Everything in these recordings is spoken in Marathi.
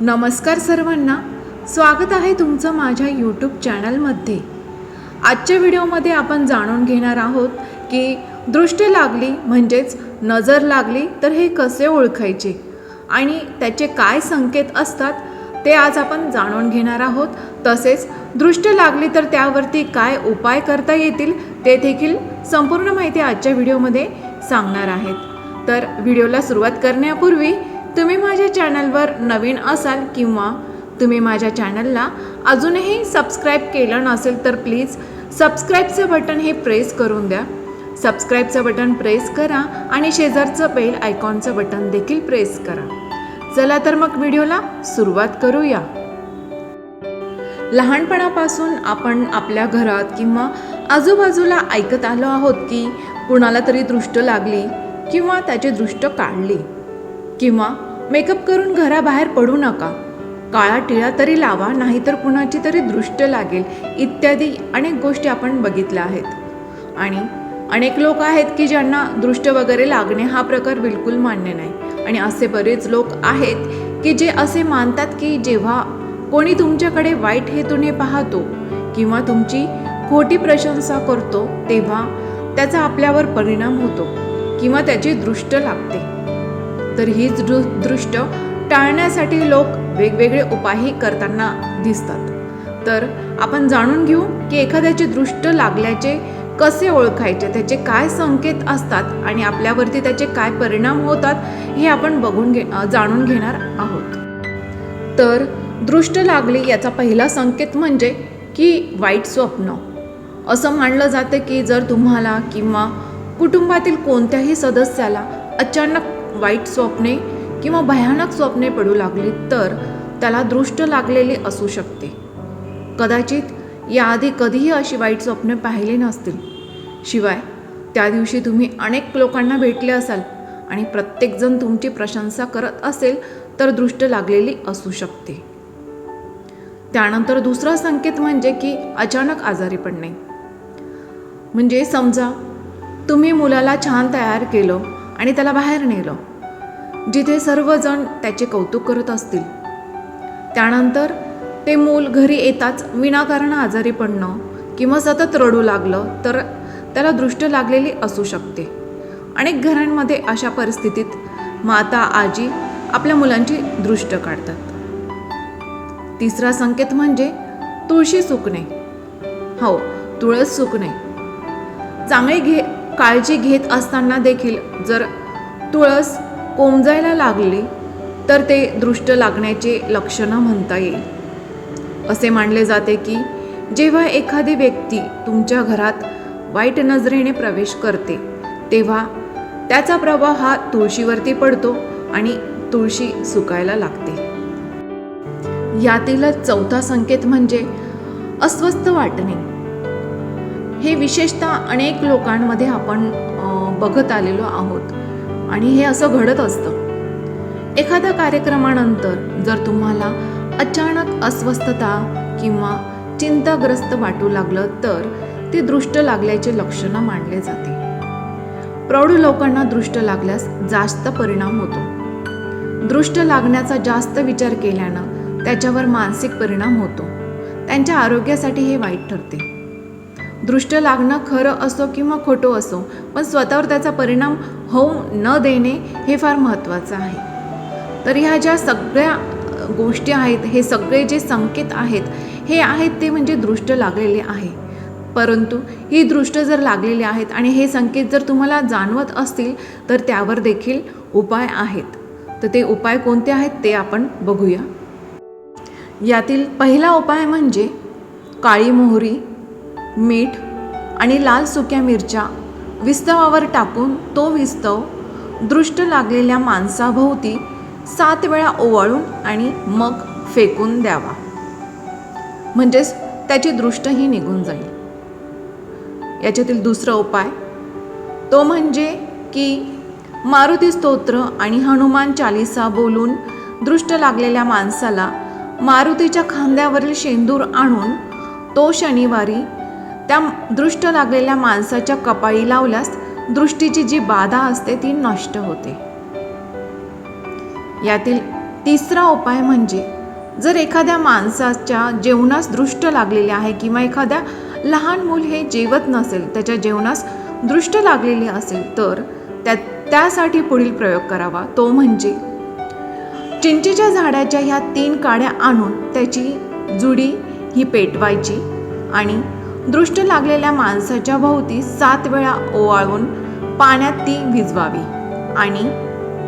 नमस्कार सर्वांना. स्वागत आहे तुमचं माझ्या यूट्यूब चॅनलमध्ये आजच्या व्हिडिओमध्ये आपण जाणून घेणार आहोत की दृष्टी लागली म्हणजेच नजर लागली तर हे कसे ओळखायचे आणि त्याचे काय संकेत असतात ते आज आपण जाणून घेणार आहोत. तसेच दृष्टी लागली तर त्यावरती काय उपाय करता येतील ते देखील संपूर्ण माहिती आजच्या व्हिडिओमध्ये सांगणार आहेत. तर व्हिडिओला सुरुवात करण्यापूर्वी तुम्ही माझ्या चॅनलवर नवीन असाल किंवा तुम्ही माझ्या चॅनलला अजूनही सबस्क्राईब केलं नसेल तर प्लीज सबस्क्राईबचं बटन हे प्रेस करून द्या. सबस्क्राईबचं बटन प्रेस करा आणि शेजारचं बेल आयकॉनचं बटन देखील प्रेस करा. चला तर मग व्हिडिओला सुरुवात करूया. लहानपणापासून आपण आपल्या घरात किंवा आजूबाजूला ऐकत आलो आहोत की कुणाला तरी दृष्ट लागली किंवा त्याची दृष्ट काढली. किंवा मेकअप करून घराबाहेर पडू नका. काळा टिळा तरी लावा नाहीतर कुणाची तरी दृष्ट लागेल. इत्यादी अनेक गोष्टी आपण बघितल्या आहेत. आणि अनेक लोक आहेत की ज्यांना दृष्ट वगैरे लागणे हा प्रकार बिलकुल मान्य नाही. आणि असे बरेच लोक आहेत की जे असे मानतात की जेव्हा कोणी तुमच्याकडे वाईट हेतूने पाहतो किंवा तुमची खोटी प्रशंसा करतो तेव्हा त्याचा आपल्यावर परिणाम होतो किंवा त्याची दृष्ट लागते. तर हीच दृ दृष्ट टाळण्यासाठी लोक वेगवेगळे उपायही करताना दिसतात. तर आपण जाणून घेऊ की एखाद्याची दृष्ट लागल्याचे कसे ओळखायचे त्याचे काय संकेत असतात आणि आपल्यावरती त्याचे काय परिणाम होतात हे आपण बघून घे जाणून घेणार आहोत. तर दृष्ट लागली याचा पहिला संकेत म्हणजे की वाईट स्वप्न. असं मानलं जातं की जर तुम्हाला किंवा कुटुंबातील कोणत्याही सदस्याला अचानक वाईट स्वप्ने किंवा भयानक स्वप्ने पडू लागली तर त्याला दृष्ट लागलेली असू शकते. कदाचित याआधी कधीही अशी वाईट स्वप्ने पाहिली नसतील. शिवाय त्या दिवशी तुम्ही अनेक लोकांना भेटले असाल आणि प्रत्येकजण तुमची प्रशंसा करत असेल तर दृष्ट लागलेली असू शकते. त्यानंतर दुसरा संकेत म्हणजे की अचानक आजारी पडणे. म्हणजे समजा तुम्ही मुलाला छान तयार केलं आणि त्याला बाहेर नेलं. जिथे सर्वजण त्याचे कौतुक करत असतील. त्यानंतर ते मूल घरी येताच विनाकारण आजारी पडणं किंवा सतत रडू लागलं तर त्याला दृष्ट लागलेली असू शकते. अनेक घरांमध्ये अशा परिस्थितीत माता आजी आपल्या मुलांची दृष्ट काढतात. तिसरा संकेत म्हणजे तुळशी सुकणे. हो तुळस सुकणे. चांगली घे काळजी घेत असताना देखील जर तुळस कोमजायला लागली तर ते दृष्ट लागण्याचे लक्षणं म्हणता येईल. असे मानले जाते की जेव्हा एखादी व्यक्ती तुमच्या घरात वाईट नजरेने प्रवेश करते तेव्हा त्याचा प्रभाव हा तुळशीवरती पडतो आणि तुळशी सुकायला लागते. यातीलच चौथा संकेत म्हणजे अस्वस्थ वाटणे. हे विशेषतः अनेक लोकांमध्ये आपण बघत आलेलो आहोत. आणि हे असं घडत असतं. एखाद्या कार्यक्रमानंतर जर तुम्हाला अचानक अस्वस्थता किंवा चिंताग्रस्त वाटू लागलं तर ते दृष्ट लागल्याचे लक्षणं मानले जाते. प्रौढ लोकांना दृष्ट लागल्यास जास्त परिणाम होतो. दृष्ट लागण्याचा जास्त विचार केल्यानं त्याच्यावर मानसिक परिणाम होतो. त्यांच्या आरोग्यासाठी हे वाईट ठरते. दृष्ट लागणं खरं असो किंवा खोटं असो पण स्वतःवर त्याचा परिणाम होऊ न देणे हे फार महत्त्वाचं आहे. तर ह्या ज्या सगळ्या गोष्टी आहेत हे सगळे जे संकेत आहेत हे आहेत ते म्हणजे दृष्ट लागलेले आहे. परंतु ही दृष्ट जर लागलेली आहेत आणि हे संकेत जर तुम्हाला जाणवत असतील तर त्यावर देखील उपाय आहेत. तर ते उपाय कोणते आहेत ते आपण बघूया. यातील पहिला उपाय म्हणजे काळी मोहरी मीठ आणि लाल सुक्या मिरच्या विस्तवावर टाकून तो विस्तव दृष्ट लागलेल्या माणसाभोवती सात वेळा ओवाळून आणि मग फेकून द्यावा. म्हणजेच त्याची दृष्टही निघून जाईल. याच्यातील दुसरा उपाय तो म्हणजे की मारुती स्तोत्र आणि हनुमान चालिसा बोलून दृष्ट लागलेल्या माणसाला मारुतीच्या खांद्यावरील शेंदूर आणून तो शनिवारी त्या दृष्ट लागलेल्या माणसाच्या कपाळी लावल्यास दृष्टीची जी बाधा असते ती नष्ट होते. यातील तिसरा उपाय म्हणजे जर एखाद्या माणसाच्या जेवणास दृष्ट लागलेले आहे किंवा एखाद्या लहान मूल हे जेवत नसेल त्याच्या जेवणास दृष्ट लागलेली असेल तर त्या त्यासाठी पुढील प्रयोग करावा. तो म्हणजे चिंचेच्या झाडाच्या ह्या तीन काड्या आणून त्याची जुडी ही पेटवायची आणि दृष्ट लागलेल्या माणसाच्या भोवती सात वेळा ओवाळून पाण्यात ती भिजवावी आणि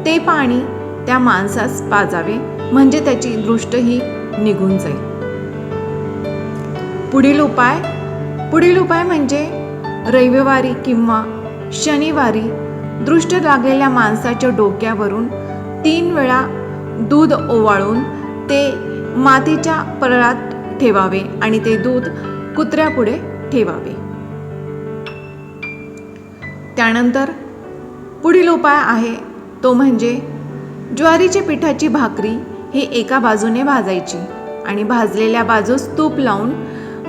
ते पाणी त्या माणसास पाजावे म्हणजे त्याची दृष्ट ही निघून जाईल. पुढील उपाय पुढील उपाय म्हणजे रविवारी किंवा शनिवारी दृष्ट लागलेल्या माणसाच्या डोक्यावरून तीन वेळा दूध ओवाळून ते मातीच्या परळात ठेवावे आणि ते दूध कुत्र्यापुढे ठेवावे. त्यानंतर पुढील उपाय आहे तो म्हणजे ज्वारीच्या पिठाची भाकरी ही एका बाजूने भाजायची आणि भाजलेल्या बाजूस तूप लावून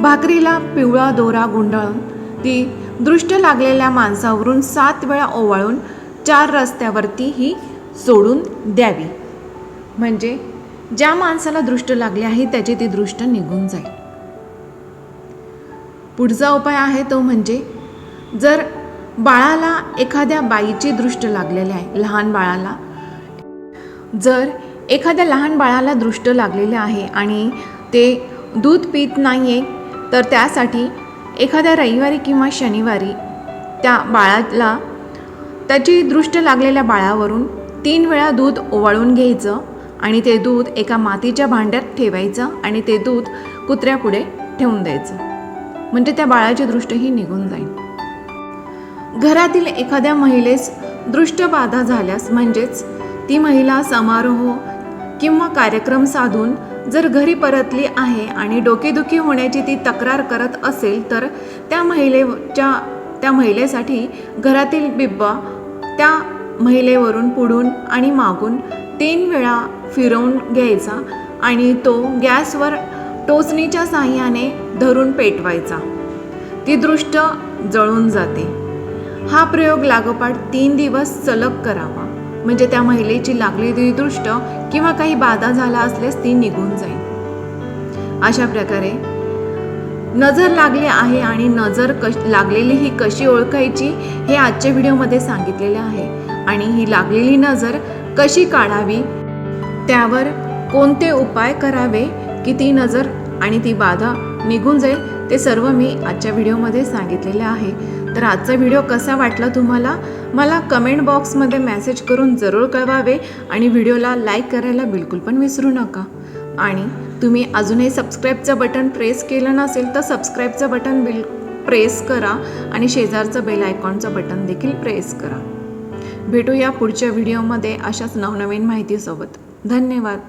भाकरीला पिवळा दोरा गुंडाळून ती दृष्ट लागलेल्या माणसावरून सात वेळा ओवाळून चार रस्त्यावरती ही सोडून द्यावी. म्हणजे ज्या माणसाला दृष्ट लागली आहे त्याची ती दृष्ट निघून जाईल. पुढचा उपाय आहे तो म्हणजे जर बाळाला एखाद्या बाईची दृष्ट लागलेली आहे लहान बाळाला जर एखाद्या लहान बाळाला दृष्ट लागलेले आहे आणि ते दूध पित नाही आहे तर त्यासाठी एखाद्या रविवारी किंवा शनिवारी त्या बाळाला त्याची दृष्ट लागलेल्या बाळावरून तीन वेळा दूध ओवाळून घ्यायचं आणि ते दूध एका मातीच्या भांड्यात ठेवायचं आणि ते दूध कुत्र्यापुढे ठेवून द्यायचं. म्हणजे त्या बाळाची दृष्टही निघून जाईल. घरातील एखाद्या महिलेस दृष्टबाधा झाल्यास म्हणजेच ती महिला समारोह किंवा कार्यक्रम साधून जर घरी परतली आहे आणि डोकेदुखी होण्याची ती तक्रार करत असेल तर त्या महिलेच्या त्या महिलेसाठी घरातील बिब्बा त्या महिलेवरून पुढून आणि मागून तीन वेळा फिरवून घ्यायचा आणि तो गॅसवर टोचणीच्या साह्याने धरून पेटवायचा. ती दृष्ट जळून जाते. हा प्रयोग लागोपाठ तीन दिवस सलग करावा. म्हणजे त्या महिलेची लागलेली दृष्ट किंवा काही बाधा झाला असल्यास ती निघून जाईल. अशा प्रकारे नजर लागली आहे आणि नजर कश लागलेली ही कशी ओळखायची हे आजच्या व्हिडिओमध्ये सांगितलेले आहे. आणि ही लागलेली नजर कशी काढावी? त्यावर कोणते उपाय करावे? की ती नजर आणि ती बाधा निघून जाईल ते सर्व मी आजच्या व्हिडिओमध्ये सांगितलेले आहे. तर आजचा व्हिडिओ कसा वाटला तुम्हाला? मला कमेंट बॉक्समध्ये मेसेज करून जरूर कळवावे आणि व्हिडिओला लाईक करायला बिलकुल पण विसरू नका. आणि तुम्ही अजूनही सबस्क्राईबचं बटन प्रेस केलं नसेल तर सबस्क्राईबचं बटन बिल प्रेस करा आणि शेजारचं बेल आयकॉनचं बटन देखील प्रेस करा. भेटूया पुढच्या व्हिडिओमध्ये अशाच नवनवीन माहितीसोबत. धन्यवाद.